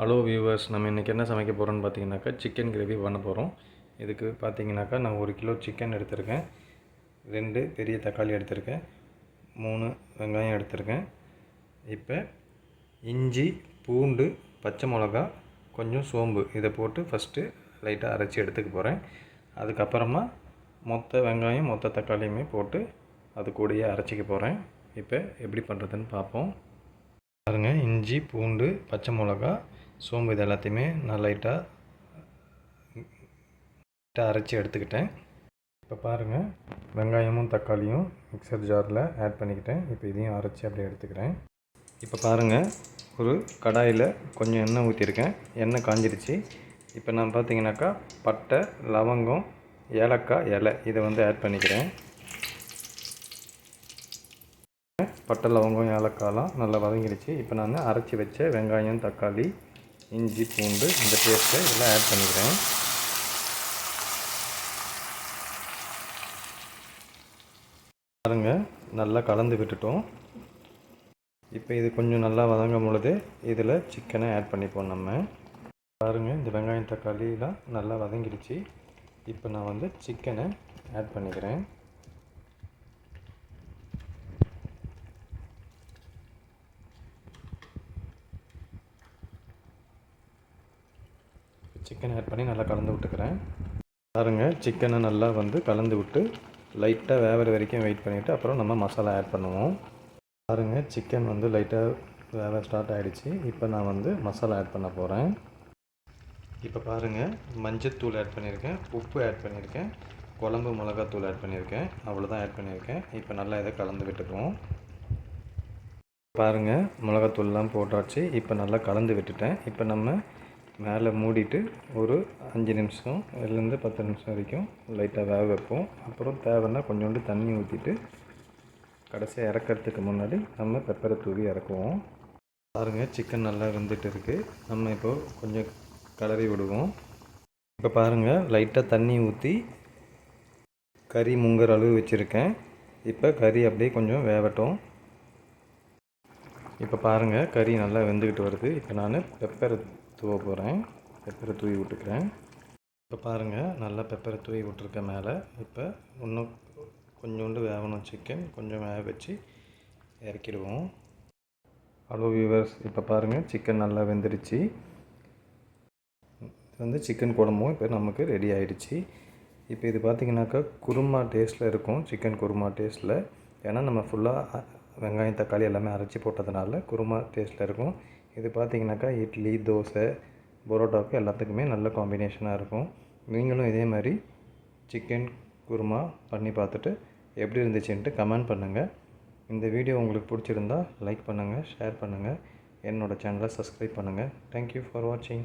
Hello viewers நம்ம இன்றைக்கி என்ன சமைக்க போகிறோம்னு பார்த்தீங்கன்னாக்கா சிக்கன் கிரேவி பண்ண போகிறோம் இதுக்கு பார்த்தீங்கன்னாக்கா நான் ஒரு கிலோ சிக்கன் எடுத்திருக்கேன். ரெண்டு பெரிய தக்காளி எடுத்திருக்கேன். மூணு வெங்காயம் எடுத்திருக்கேன். இப்போ இஞ்சி பூண்டு பச்சை மிளகா கொஞ்சம் சோம்பு இதை போட்டு ஃபஸ்ட்டு லைட்டாக அரைச்சி எடுத்துக்க போகிறேன் அதுக்கப்புறமா மொத்த வெங்காயம் மொத்த தக்காளியுமே போட்டு அது கூடயே அரைச்சிக்க போகிறேன் இப்போ எப்படி பண்ணுறதுன்னு பார்ப்போம். பாருங்கள் இஞ்சி பூண்டு பச்சை மிளகா சோம்பு இது எல்லாத்தையுமே நான் லைட்டாக லைட்டாக அரைச்சி எடுத்துக்கிட்டேன். இப்போ பாருங்கள் வெங்காயமும் தக்காளியும் மிக்சர் ஜாரில் ஆட் பண்ணிக்கிட்டேன். இப்போ இதையும் அரைச்சி அப்படியே எடுத்துக்கிறேன். இப்போ பாருங்கள் ஒரு கடாயில் கொஞ்சம் எண்ணெய் ஊற்றிருக்கேன் எண்ணெய் காஞ்சிருச்சு. இப்போ நான் பார்த்தீங்கன்னாக்கா பட்டை லவங்கம் ஏலக்காய் இலை இதை வந்து ஆட் பண்ணிக்கிறேன். பட்டை லவங்கம் ஏலக்காயெலாம் நல்லா வதங்கிடுச்சு இப்போ நான் அரைச்சி வச்ச வெங்காயம் தக்காளி இஞ்சி பூண்டு இந்த பேஸ்ட்டை இதெல்லாம் ஆட் பண்ணிக்கிறேன். பாருங்க நல்லா கலந்து விட்டுட்டோம். இப்போ இது கொஞ்சம் நல்லா வதங்கும் பொழுது இதில் சிக்கனை ஆட் பண்ணிப்போம் நம்ம. பாருங்கள் இந்த வெங்காயம் தக்காளிலாம் நல்லா வதங்கிடுச்சு. இப்போ நான் வந்து சிக்கனை ஆட் பண்ணிக்கிறேன். சிக்கன் ஆட் பண்ணி நல்லா கலந்து விட்டுக்கிறேன். பாருங்கள் சிக்கனை நல்லா வந்து கலந்து விட்டு லைட்டாக வேவர வரைக்கும் வெயிட் பண்ணிவிட்டு அப்புறம் நம்ம மசாலா ஆட் பண்ணுவோம். பாருங்கள் சிக்கன் வந்து லைட்டாக வேக ஸ்டார்ட் ஆகிடுச்சு இப்போ நான் வந்து மசாலா ஆட் பண்ண போகிறேன் இப்போ பாருங்கள் மஞ்சத்தூள் ஆட் பண்ணியிருக்கேன் உப்பு ஆட் பண்ணியிருக்கேன் குழம்பு மிளகாத்தூள் ஆட் பண்ணியிருக்கேன் அவ்வளோதான் ஆட் பண்ணியிருக்கேன். இப்போ நல்லா இதை கலந்து விட்டுக்குவோம். பாருங்கள் மிளகாத்தூள்லாம் போட்டாச்சு. இப்போ நல்லா கலந்து விட்டுட்டேன். இப்போ நம்ம மேலே மூடிட்டு ஒரு அஞ்சு நிமிஷம் இதுலேருந்து பத்து நிமிஷம் வரைக்கும் லைட்டாக வேக வைப்போம். அப்புறம் தேவைன்னா கொஞ்சோண்டு தண்ணி ஊற்றிட்டு கடைசியாக இறக்கிறதுக்கு முன்னாடி நம்ம பெப்பரை தூவி இறக்குவோம். பாருங்கள் சிக்கன் நல்லா வெந்துட்டு இருக்குது நம்ம இப்போது கொஞ்சம் கலரி விடுவோம். இப்போ பாருங்கள் லைட்டாக தண்ணி ஊற்றி கறி முங்குற அளவு வச்சுருக்கேன். இப்போ கறி அப்படியே கொஞ்சம் வேகட்டும் இப்போ பாருங்கள் கறி நல்லா வெந்துக்கிட்டு வருது. இப்போ நான் பெப்பரை தூவ போகிறேன் பெப்பரை தூவி விட்டுக்கிறேன். இப்போ பாருங்கள் நல்லா பெப்பரை தூவி விட்ருக்கேன் மேலே. இப்போ இன்னும் கொஞ்சோண்டு வேகணும் சிக்கன் கொஞ்சம் வேக வச்சு இறக்கிடுவோம். ஹலோ வியூவர்ஸ் இப்போ பாருங்கள் சிக்கன் நல்லா வெந்துடுச்சு. இது வந்து சிக்கன் குழம்பும் இப்போ நமக்கு ரெடி ஆகிடுச்சு இப்போ இது பார்த்திங்கனாக்கா குருமா டேஸ்ட்டில் இருக்கும் சிக்கன் குருமா டேஸ்ட்டில் ஏன்னா நம்ம ஃபுல்லாக வெங்காயம் தக்காளி எல்லாமே அரைச்சி போட்டதுனால குருமா டேஸ்ட்டில் இருக்கும். இது பார்த்திங்கனாக்கா இட்லி தோசை பரோட்டாவுக்கு எல்லாத்துக்குமே நல்ல காம்பினேஷனாக இருக்கும். நீங்களும் இதே மாதிரி சிக்கன் குருமா பண்ணி பார்த்துட்டு எப்படி இருந்துச்சுன்ட்டு கமெண்ட் பண்ணுங்கள் இந்த வீடியோ உங்களுக்கு பிடிச்சிருந்தா லைக் பண்ணுங்கள் ஷேர் பண்ணுங்கள் என்னோடய சேனலை சப்ஸ்கிரைப் பண்ணுங்கள் தேங்க்யூ ஃபார் வாட்சிங்